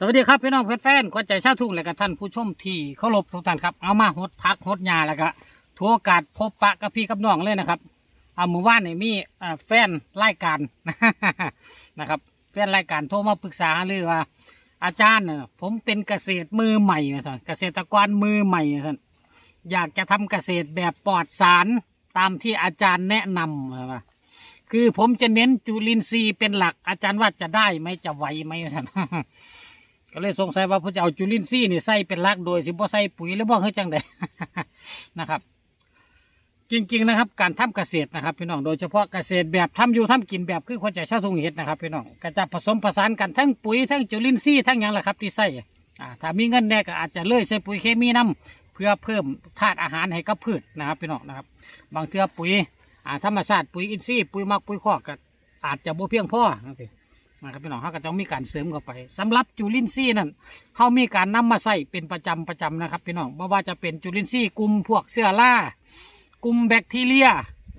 สวัสดีครับพี่น้องเพื่อนแฟนขวัญใจชาทุ่งและก็ท่านผู้ชมที่เคารพทุกท่านครับเอามาหดพักหดยาแล้วก็ทัวกาสพบปะกับพี่กับน้องเลยนะครับเอามือว่านนี่มีแฟนรายการนะครับแฟนรายการโทรมาปรึกษาหรือว่า อาจารย์เผมเป็นเกษตรมือใหม่นะท่านเกษตรกรมือใหม่นะท่านอยากจะทำเกษตรแบบปลอดสารตามที่อาจารย์แนะนำนะคือผมจะเน้นจุลินทรีย์เป็นหลักอาจารย์ว่าจะได้ไหมจะไหวไหมท่าน ก็เลยสงสัยว่าพระเจ้าจุลินทรีย์นี่ใส่เป็นลักโดยสิบ่ใส่ปุ๋ยหรือบ่เฮ้ยจังใด นะครับ จริงๆนะครับ การทำเกษตรนะครับ พี่น้องโดยเฉพาะเกษตรแบบทำอยู่ทำกินแบบคือคนใจชาวทุ่งเห็ดนะครับพี่น้องก็จะผสมผสานกันทั้งปุ๋ยทั้งจุลินทรีย์ทั้งอย่างละครับที่ใส่อ่าถ้ามีเงินแน่ก็อาจจะเลยใส่ปุ๋ยเคมีนํเพื่อเพิ่มธาตุอาหารให้กับพืชนะครับพี่น้องนะครับ บางเทื่อปุ๋ยอ่าธรรมชาติปุ๋ยอินทรีย์ปุ๋ยมักปุ๋ยคอกก็อาจจะบ่เพียงพอจังซี้ นะครับพี่น้องเขาก็ต้องมีการเสริมเข้าไปสำหรับจุลินทรีย์นั่นเขามีการนำมาใส่เป็นประจำประจำนะครับพี่น้องไม่ว่าจะเป็นจุลินทรีย์กลุ่มพวกเชื้อรากลุ่มแบคทีเรีย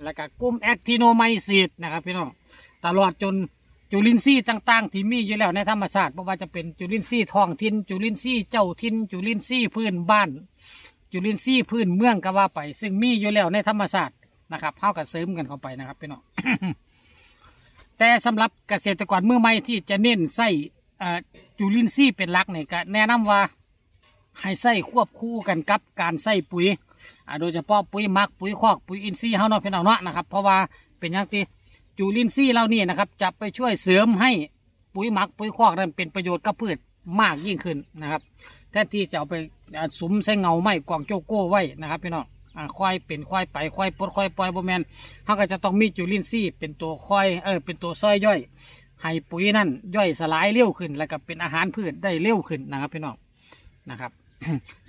แล้วก็กลุ่มแอคทิโนไมซีดนะครับพี่น้องตลอดจนจุลินทรีย์ต่างๆ ที่มีอยู่แล้วในธรรมชาติไม่ว่าจะเป็นจุลินทรีย์ท้องถิ่นจุลินทรีย์เจ้าถิ่นจุลินทรีย์พื้นบ้าน จุลินทรีย์พื้นเมืองก็ว่าไป ซึ่งมีอยู่แล้วในธรรมชาตินะครับเขาก็เสริมกันเข้าไปนะครับพี่น้อง แต่สำหรับเกษตรกรมือใหม่ที่จะเน้นใส่จุลินทรีย์เป็นหลักเนี่ยก็แนะนำว่าให้ใส่ควบคู่กันกับการใส่ปุ๋ยโดยเฉพาะปุ๋ยมักปุ๋ยคอกปุ๋ยอินทรีย์เฮาเนาะพี่น้องเนาะนะครับเพราะว่าเป็นอย่างที่จุลินทรีย์เหล่านี้นะครับจะไปช่วยเสริมให้ปุ๋ยมักปุ๋ยคอกนั้นเป็นประโยชน์กับพืชมากยิ่งขึ้นนะครับแทนที่จะเอาไปสุมใส่เงาไม้กวางโจโก้ไว้นะครับพี่น้อง อ่าควายเป็นควายไปควายปลดควายปล่อยบ่แมนเขาก็จะต้องมีจุลินทรีย์เป็นตัวคอยเออเป็นตัวซอยย่อยให้ปุ๋ยนั่นย่อยสลายเร็วขึ้น แล้วก็เป็นอาหารพืชได้เร็วขึ้นนะครับพี่น้องนะครับ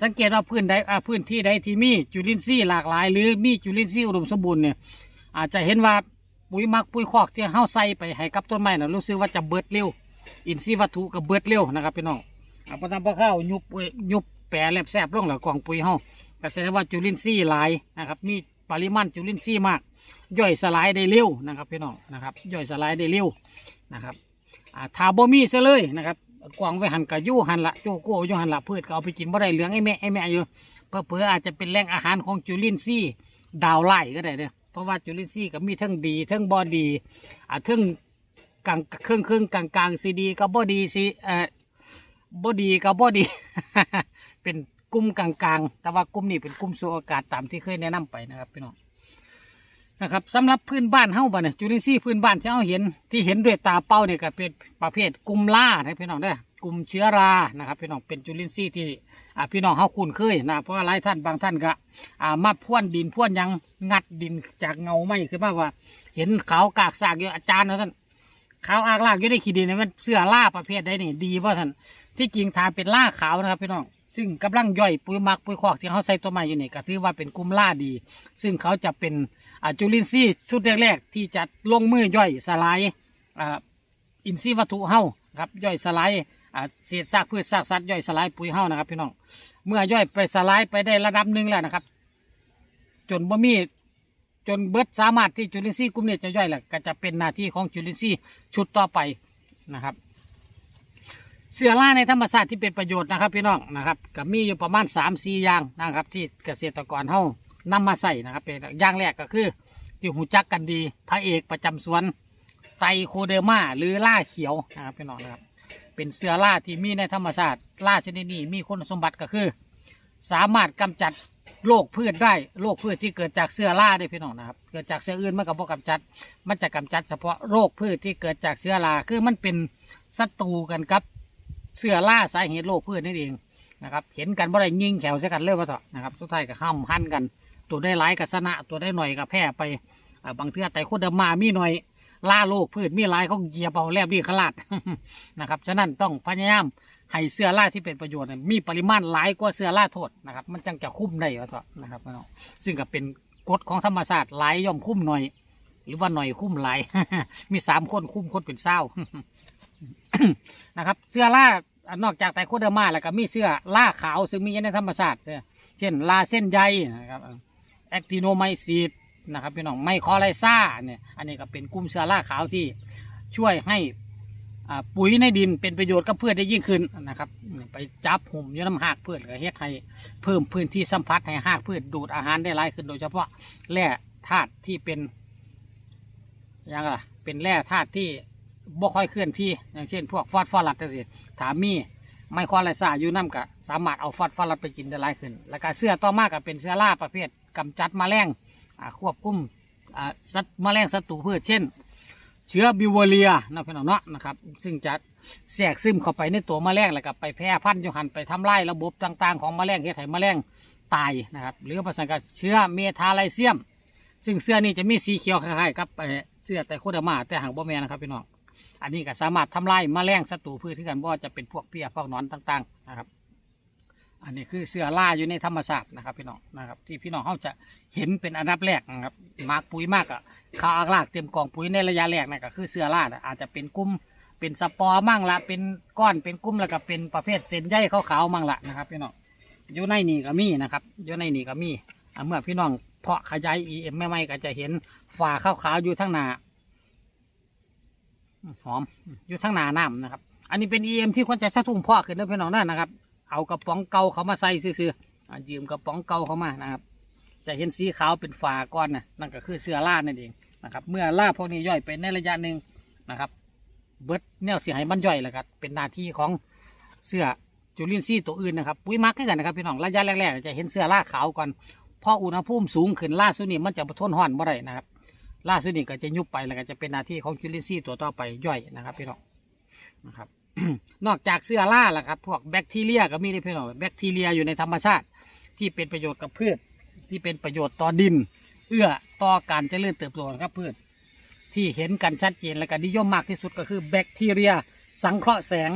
สังเกตว่าพื้นใดอ่าพื้นที่ใดที่มีจุลินทรีย์หลากหลาย หรือมีจุลินทรีย์อุดมสมบูรณ์เนี่ยอาจจะเห็นว่าปุ๋ยมักปุ๋ยคอกที่เฮาใส่ไปให้กับต้นไม้น่ะรู้สึกว่าจะเบิดเร็ว อินทรีย์วัตถุก็เบิดเร็วนะครับพี่น้องเอาพอทำพอเข้ายุบเอ้ยยุบ แปรแลบแซบลงแล้วกล่องปุ๋ยเฮาก็แสดงว่าจุลินทรีย์หลายนะครับ มีปริมาณจุลินทรีย์มาก ย่อยสลายได้เร็วนะครับพี่น้องนะครับ ย่อยสลายได้เร็วนะครับอ่าถ้าบ่มีซะเลยนะครับกวางไว้หันกับยู่หันละโจโก้ยู่หันละพืชก็เอาไปกินบ่ได้เหลืองไอ้แม่ไอ้แม่อยู่เพื่ออาจจะเป็นแหล่งอาหารของจุลินทรีย์ดาวไล่ก็ได้เด้อเพราะว่าจุลินทรีย์ก็มีทั้งดีทั้งบ่ดีอ่าทั้งกลางเครึ่องครึ่งกลางกลางซีดีก็บ่ดีซีเอ่อบ่ดีก็บ่ดี เป็นกลุ่มกลางๆ แต่ว่ากลุ่มนี้เป็นกลุ่มสูงอากาศตามที่เคยแนะนำไปนะครับพี่น้องนะครับสำหรับพื้นบ้านเฮาบ่เนี่ยจุลินทรีย์พื้นบ้านที่เฮาเห็นที่เห็นด้วยตาเปล่าเนี่ยก็เป็นประเภทกลุ่มล่านะพี่น้องเด้อกลุ่มเชื้อรานะครับพี่น้องเป็นจุลินทรีย์ที่อ่าพี่น้องเฮาคุ้นเคยนะเพราะว่าหลายท่านบางท่านก็อ่ามาพ่วนดินพ่วนยังงัดดินจากเงาไม้คือมาว่า เห็นขาวกากซากอยู่อาจารย์นะท่านขาวอากลากอยู่ในขี้ดินเนี่ยมันเสื้อล่าประเภทใดนี่ดีป่ะท่านที่จริงทาเป็นล่าขาวนะครับพี่น้อง ซึ่งกำลังย่อยปุ๋ยหมักปุ๋ยคอกที่เขาใส่ตัวใหม่อยู่นี่ก็ถือว่าเป็นกลุ่มล่าดี ซึ่งเขาจะเป็นจุลินทรีย์ชุดแรกๆที่จะลงมือย่อยสลายอินทรีย์วัตถุเฮาครับย่อยสลายเศษซากพืชซากสัตว์ย่อยสลายปุ๋ยเฮานะครับพี่น้องเมื่อย่อยไปสลายไปได้ระดับหนึ่งแล้วนะครับ จนบ่มีจนเบิดสามารถที่จุลินทรีย์กลุ่มนี้จะย่อยแหละก็จะเป็นหน้าที่ของจุลินทรีย์ชุดต่อไปนะครับ เสื้อล่าในธรรมชาติที่เป็นประโยชน์นะครับ พี่น้องนะครับก็มีอยู่ประมาณ3ามสี่อย่างนะครับ ที่เกษตรกรเฮานำมาใส่นะครับเป็นอย่างแรกก็คือที่หูจักกันดีพระเอกประจำสวนไตโคเดอร์มาหรือล่าเขียวนะครับพี่น้องนะครับเป็นเสื้อล่าที่มีในธรรมชาติล่าชนิดนี้มีคุณสมบัติก็คือ สามารถกำจัดโรคพืชได้โรคพืชที่เกิดจากเสื้อราได้พี่น้องนะครับ เกิดจากเสื้ออื่นมันก็บ่กำจัด มันจะกำจัดเฉพาะโรคพืชที่เกิดจากเชื้อราคือมันเป็นศัตรูกันกับ เสื้อราสาเหตุโรคพืชนั่นเองนะครับ เห็นกันบ่ได้ยิงแขวใส่กันเลยว่าเถอะนะครับสุดท้ายก็ห้ามหั่นกัน ตัวได้หลายก็ชนะตัวได้หน่อยก็แพ้ไปบางเทื่อแต่คนเดิมมามีหน่อยล่าโรคพืชมีหลายเขาเหยียบเอาแลบดีขลาดนะครับฉะนั้นต้องพยายามให้เสื้อล่าที่เป็นประโยชน์มีปริมาณหลายกว่าเสื้อล่าโทษนะครับ มันจังจะคุ้มได้ว่าเถอะนะครับซึ่งก็เป็นกฎของธรรมชาติหลายย่อมคุ้มหน่อย หรือว่าหน่อยคุ้มหลายมีสามคนคุ้มคนเป็นเศร้า นะครับ เสื้อล่านอกจากแต่โคเดอร์มาแล้วก็มีเสื้อล่าขาว ซึ่งมีอยู่ในธรรมชาติเช่นลาเส้นใยนะครับแอคติโนไมซีดนะครับพี่น้องไมคอไลซ่าเนี่ยอันนี้ก็เป็นกลุ่มเสื้อล่าขาวที่ช่วยให้ปุ๋ยในดินเป็นประโยชน์กับพืชได้ยิ่งขึ้นนะครับ ไปจับหุ่มยน้ำหากพืชก็เฮ็ดให้เพิ่มพื้นที่สัมผัสให้หากพืชดูดอาหารได้หลายขึ้น โดยเฉพาะแร่ธาตุที่เป็นอย่างไรเป็นแร่ธาตุที่ บ่ค่อยเคลื่อนที่ อย่างเช่น พวกฟอสฟอรัสจังซี่ถามมีไม่ควอไรซ่าอยู่น้ำก็สามารถเอาฟอสฟอรัสไปกินได้หลายขึ้น แล้วก็เสื้อต่อมาก็เป็นเสื้อล่าประเภทกำจัดมแมลงควบคุมสัตว์มแมลงศัตรูพืชเช่น เชื้อบิวเวอเรียนะพี่น้องเนาะนะครับ ซึ่งจะแทรกซึมเข้าไปในตัวมแมลงแล้วก็ไปแพร่พันธุ์ยูหันไปทำลายระบบต่าง ๆ ของมแมลงเฮ็ดให้แมลงตายนะครับ หรือภาษาอังกฤษเชื้อเมทาไลเซียม ซึ่งเสื้อนี้จะมีสีเขียวคล้ายๆกับเสื้อแต่โคเดมาแต่หางบ่แม่นนะครับพี่น้อง อันนี้ก็สามารถทำลายแมลงศัตรูพืชที่กันว่าจะเป็นพวกเพี้ยพวกนอนต่างๆนะครับ อันนี้คือเสื้อล่าอยู่ในธรรมชาตินะครับ พี่น้องนะครับ ที่พี่น้องเขาจะเห็นเป็นอันดับแรกนะครับมากปุ๋ยมากอะข้าวอากลากเตรียมกองปุ๋ยในระยะแรกนะก็คือเสื้อล่านะอาจจะเป็นกลุ่มเป็นสปอร์มั่งละเป็นก้อนเป็นกลุ่มแล้วก็เป็นประเภทเส้นใยขาวๆมั่งละนะครับ พี่น้องอยู่ในนี่ก็มีนะครับอยู่ในนี่ก็มีเมื่อพี่น้องเพาะขยาย EM ไม่ไม่ก็จะเห็นฝาขาวๆอยู่ทั้งหน้า หอมอยู่ทั้งหนาน้ำนะครับ อันนี้เป็น EM ที่ควรจะสะทุ่งพ่อขึ้นนะพี่น้องนั่นนะครับ เอากระป๋องเก่าเขามาใส่ซื่อๆอะยืมกระป๋องเก่าเขามานะครับจะเห็นสีขาวเป็นฝาก้อนนะนั่นก็คือเสื้อล่านั่นเองนะครับ เมื่อล่าพวกนี้ย่อยไปในระยะหนึ่งนะครับ เบิดแนวเสียให้มันย่อยแล้วครับเป็นหน้าที่ของเสื้อจุลินทรีย์ตัวอื่นนะครับปุ๋ยมักให้กันนะครับพี่น้องระยะแรกๆจะเห็นเสื้อล่าขาวก่อนพออุณหภูมิสูงขึ้นล่าสุดนี้มันจะทนห้อนบ่ได้นะครับ ล่าสุดนี้ก็จะยุบไปแล้วก็จะเป็นหน้าที่ของจุลินทรีย์ตัวต่อไปย่อยนะครับพี่น้องนะครับ นอกจากเสื้อล่าแล้วครับ พวกแบคทีเรียก็มีได้พี่น้องแบคทีเรียอยู่ในธรรมชาติ ที่เป็นประโยชน์กับพืช ที่เป็นประโยชน์ต่อดิน เอื้อต่อการเจริญเติบโตของพืช ที่เห็นกันชัดเจนและก็นิยมมากที่สุดก็คือแบคทีเรีย สังเคราะห์แสง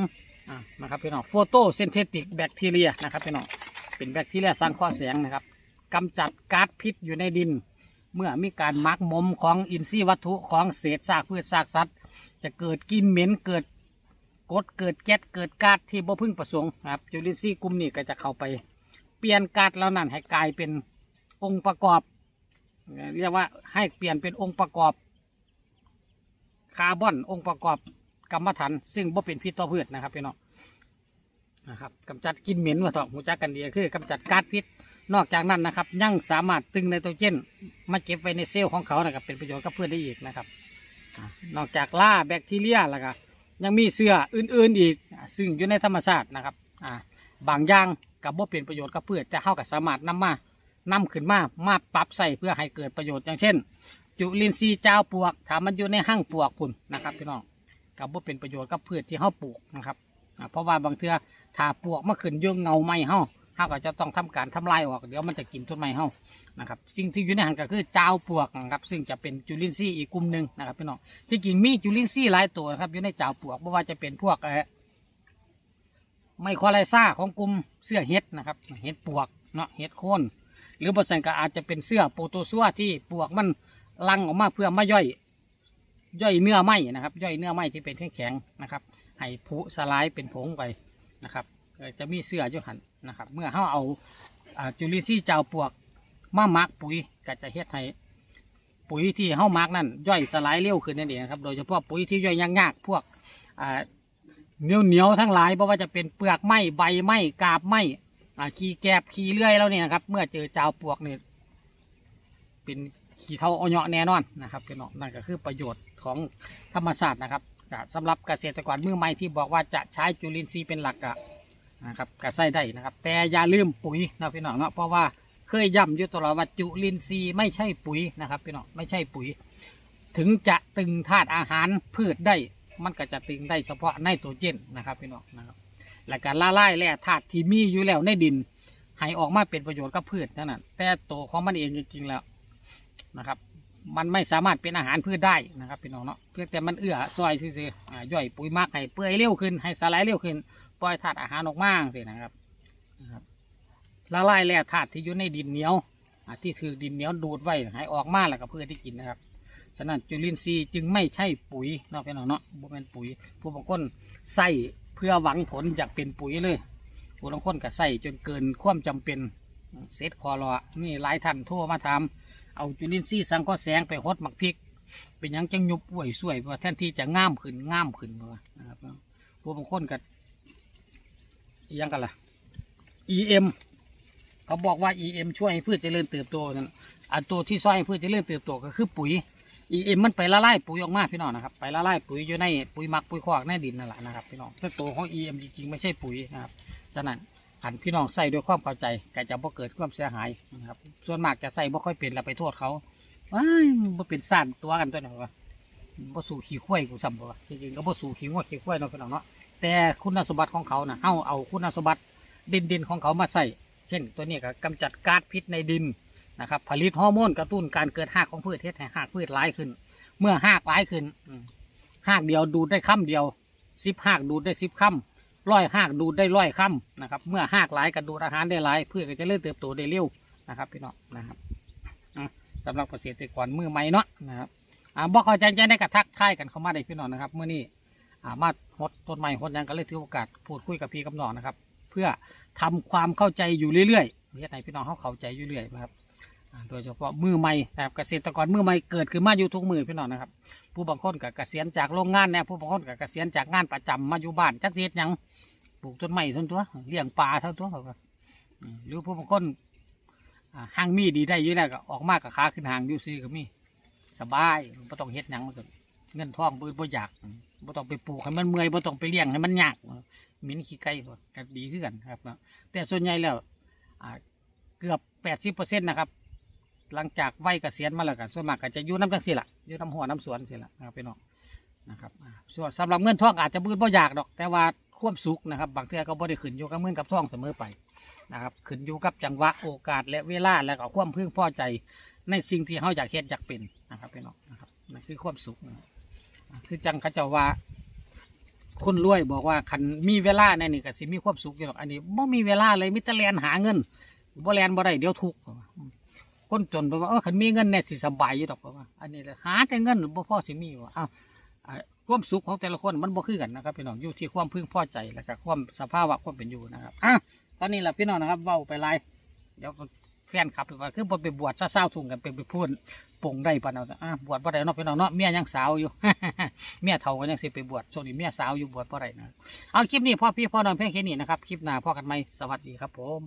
นะครับพี่น้องโฟโตเซนเทติกแบคทีเรียนะครับพี่น้องเป็นแบคทีเรียสังเคราะห์แสงนะครับกำจัดก๊าซพิษอยู่ในดิน เมื่อมีการมักหมมของอินทรีย์วัตถุของเศษซากพืชซากสัตว์ จะเกิดกลินเหม็นเกิดกดเกิดแก๊สเกิดก๊าซที่บ่พึงประสงค์ครับจุลินทรีย์กลุ่มนี้ก็จะเข้าไป เปลี่ยนก๊าซแล้วนั้นให้กลายเป็นองค์ประกอบ เรียกว่าให้เปลี่ยนเป็นองค์ประกอบ คาร์บอนองค์ประกอบกรรมฐานซึ่งบ่เป็นพิษต่อพืชนะครับพี่น้องนะครับกำจัดกลินเหม็นว่าต่อหูจักกันดีคือกำจัดก๊าซพิษ นอกจากนั้นนะครับยังสามารถตึงไนโตรเจนมาเก็บไว้ในเซลล์ของเขานะครับเป็นประโยชน์กับพืชได้อีกนะครับนอกจากล่าแบคทีเรียแล้วก็ยังมีเสื้ออื่นๆอีกอ่าซึ่งอยู่ในธรรมชาตินะครับอ่าบางอย่างกับบ่เป็นประโยชน์กับพืชแต่เฮากับสามารถนำมานำขึ้นมามาปรับใส่เพื่อให้เกิดประโยชน์อย่างเช่น จุลินทรีย์เจ้าปวกถ้ามันอยู่ในห้างปวกพุ่นนะครับพี่น้องกับบ่เป็นประโยชน์กับพืชที่เฮาปลูกนะครับเพราะว่าบางเทือถ้าปวกมาขึ้นยื่เงาไม้เฮา เฮาก็จะต้องทำการทำลายออก เดี๋ยวมันจะกินต้นไม้เฮานะครับ สิ่งที่อยู่ในหันก็คือเจ้าปลวกนะครับ ซึ่งจะเป็นจุลินทรีย์อีกกลุ่มหนึ่งนะครับพี่น้องที่จริงมีจุลินทรีย์หลายตัวนะครับอยู่ในเจ้าปลวกไม่ว่าจะเป็นพวกเอ่อไมโครไลซ่าของกลุ่มเสื้อเห็ดนะครับเห็ดปลวกเนาะเห็ดโคนหรือบางส่วนก็อาจจะเป็นเสื้อโปรโตซัวที่ปลวกมันลังออกมาเพื่อมาย่อยย่อยเนื้อไม้นะครับ ย่อยเนื้อไม้ที่เป็นแข็งๆนะครับ ให้ผุสลายเป็นผงไปนะครับ จะมีเสื้ออยู่หันนะครับ เมื่อเขาเอาจุลินทรีย์เจ้าปลวกมามักปุ๋ยก็จะเฮ็ดให้ปุ๋ยที่เขามักนั่นย่อยสลายเร็วขึ้นนั่นเองครับ โดยเฉพาะปุ๋ยที่ย่อยยากๆพวกเหนียวเหนียวๆทั้งหลายเพราะว่าจะเป็นเปลือกไม้ใบไม้กาบไม้ขี้แกบขี้เลื่อยแล้วเนี่ยนะครับ เมื่อเจอเจ้าปลวกเนี่ยเป็นขี้เท่าอเหาะแน่นอนนะครับพี่น้องนั่นก็คือประโยชน์ของธรรมชาตินะครับก็สำหรับเกษตรกรมือใหม่ที่บอกว่าจะใช้จุลินทรีย์เป็นหลักอะ นะครับก็ใส่ได้นะครับ แต่อย่าลืมปุ๋ยนะพี่น้องเนาะเพราะว่าเคยย้ำอยู่ตลอดว่าจุลินทรีย์ไม่ใช่ปุ๋ยนะครับพี่น้องไม่ใช่ปุ๋ย ถึงจะตึงธาตุอาหารพืชได้ มันก็จะตึงได้เฉพาะไนโตรเจนนะครับพี่น้องนะครับและการละลายแร่ธาตุที่มีอยู่แล้วในดินให้ออกมาเป็นประโยชน์กับพืชเท่านั้นแต่ตัวของมันเองจริงๆแล้วนะครับ มันไม่สามารถเป็นอาหารพืชได้นะครับพี่น้องเนาะเพียงแต่มันเอื้อซอยซื่อๆย่อยปุ๋ยมักให้เปื่อยเร็วขึ้นให้สลายเร็วขึ้น ล่อยธาตุอาหารออกมาสินะครับนะครับละลายแร่ธาตุที่อยู่ในดินเหนียวที่ถือดินเหนียวดูดไว้ให้ออกมาแล้วก็เพื่อที่กินนะครับ ฉะนั้นจุลินทรีย์จึงไม่ใช่ปุ๋ยนาะพี่น้องเนาะบ่เป็นปุ๋ย ผู้บางคนใส่เพื่อหวังผลอยากเป็นปุ๋ยเลย ผู้บางคนก็ใส่จนเกินความจำเป็นเซตคอรอนี่หลายท่านทั่วมาถาเอาจุลินทรีย์สังเคราะห์แสงไปหดหมักพริก เป็นยังจังยุบป่วยสวยว่าแทนที่จะง่ามขึ้นง่ามขึ้นว่านะครับผู้บางคนก็ ยังกันล่ะ EM เขาบอกว่า EM ช่วยให้พืชเจริญเติบโตนั่นอันตัวที่ช่วยให้พืชเจริญเติบโตก็คือปุ๋ย EM มันไปละลายปุ๋ยออกมาพี่น้องนะครับ ไปละลายปุ๋ยอยู่ในปุ๋ยหมักปุ๋ยคอกในดินนั่นแหละนะครับพี่น้องแต่ตัวของ EM จริงๆไม่ใช่ปุ๋ยนะครับฉะนั้นหันพี่น้องใส่ด้วยความเข้าใจก็จะบ่เกิดความเสียหายนะครับ ส่วนมากจะใส่บ่ค่อยเป็นแล้วไปโทษเขาว้ายบ่เป็นสั่นตัวกันตัวนี้วะบ่สู่ขี้ข้วยกูซ้ำบ่วะจริงๆก็บ่สู่ขี้งัวขี้ข้วยเนาะพี่น้องเนาะ แต่คุณสมบัติของเขาน่ะเฮาเอาคุณสมบัติดินดินของเขามาใส่เช่น ตัวนี้ก็กำจัดก๊าซพิษในดินนะครับ ผลิตฮอร์โมนกระตุ้นการเกิดหากของพืชเทศให้หากพืชร้ายขึ้น เมื่อหากร้ายขึ้นหากเดียวดูดได้ค่ำเดียวสิบหากดูดได้สิบค่ำร้อยหากดูดได้ร้อยค่ำนะครับ เมื่อหากหลายก็ดูดอาหารได้หลายพืชก็จะเริ่มเติบโตได้เร็วนะครับพี่น้องนะครับอะสำหรับเกษตรกรมือใหม่เนาะนะครับอ่าบอกเข้าใจจะได้กระทักทายกันเข้ามาได้พี่น้องนะครับเมื่อนี้ มาหดต้นใหม่หดยังก็เลยถือโอกาสพูดคุยกับพี่กับน้องนะครับ เพื่อทำความเข้าใจอยู่เรื่อยๆเฮ็ดให้พี่น้องเขาเข้าใจอยู่เรื่อยนะครับโดยเฉพาะมือใหม่นะครับเกษตรกรมือใหม่เกิดขึ้นมาอยู่ทุกมือพี่น้องนะครับ ผู้บางคนก็เกษียณจากโรงงานเนี่ยผู้บางคนก็เกษียณจากงานประจำมาอยู่บ้านจักเสียดยังปลูกต้นไม้เท่าตัวเลี้ยงปลาเท่าตัวหรือผู้บางคนอ่าห้างมีดีได้อยู่แล้วก็ออกมากกับขาขึ้นหางอยู่ซื้อก็มีสบายไม่ต้องเฮ็ดยังมันก็เงินทองบ่บ่อยาก บ่ต้องไปปลูกให้มันเมื่อยบ่ต้องไปเลี้ยงให้มันยากเหม็นขี้ไก่บ่ก็ดีขึ้นกันครับเนาะแต่ส่วนใหญ่แล้วเกือบแปดสิบเปอร์เซ็นต์นะครับ หลังจากวัยเกษียณมาแล้วกันส่วนมากก็จะอยู่น้ำจังสิละอยู่น้ำหัวน้ำสวนสิละนะครับพี่น้องนะครับส่วนสำหรับเงินทองอาจจะบืนบ่อยากดอก แต่ว่าความสุขนะครับ บางเทื่อก็บ่ได้ขึ้นอยู่กับเงินกับทองเสมอไปนะครับขึ้นอยู่กับจังหวะโอกาสและเวลาและก็ความพึงพอใจในสิ่งที่เขาอยากเฮ็ดอยากเป็นนะครับพี่น้องนะครับนั่นคือความสุขนะ คือจังเขาเจ้าว่า คนรวยบอกว่าคันมีเวลาในนี่ก็สิมีความสุขอยู่หรอกอันนี้บ่มีเวลาเลยมิตรแลนหาเงินบ่แลนบ่ได้เดี๋ยวทุกข์คนจนเพราะว่าเออขันมีเงินเนี่ยสิสบายอยู่ดอกว่าอันนี้แหละหาแต่เงินบ่พอสิมีว่าอ้าวความสุขของแต่ละคนมันบ่คือกันนะครับพี่น้องอยู่ที่ความพึงพอใจแล้วก็ความสภาวะความเป็นอยู่นะครับอะตอนนี้แหละพี่น้องนะครับเว้าไปไลายเดี๋ยว นคลับว่าคือบ่ไปบวชซะเศร้าทุ่งกันไปไปพูดปงได้ปะเนาอะบวชบ่ได้เนาะพี่น้องเนาะเมียยังสาวอยู่ เมียเฒ่าก็ยังสิไปบวชช่วงนี้เมียสาวอยู่บวชบ่ได้นะเอาคลิปนี้พ่อพี่พ่อน้องเพียงแค่นี้นะครับคลิปหน้าพ่อกันไหมสวัสดีครับผม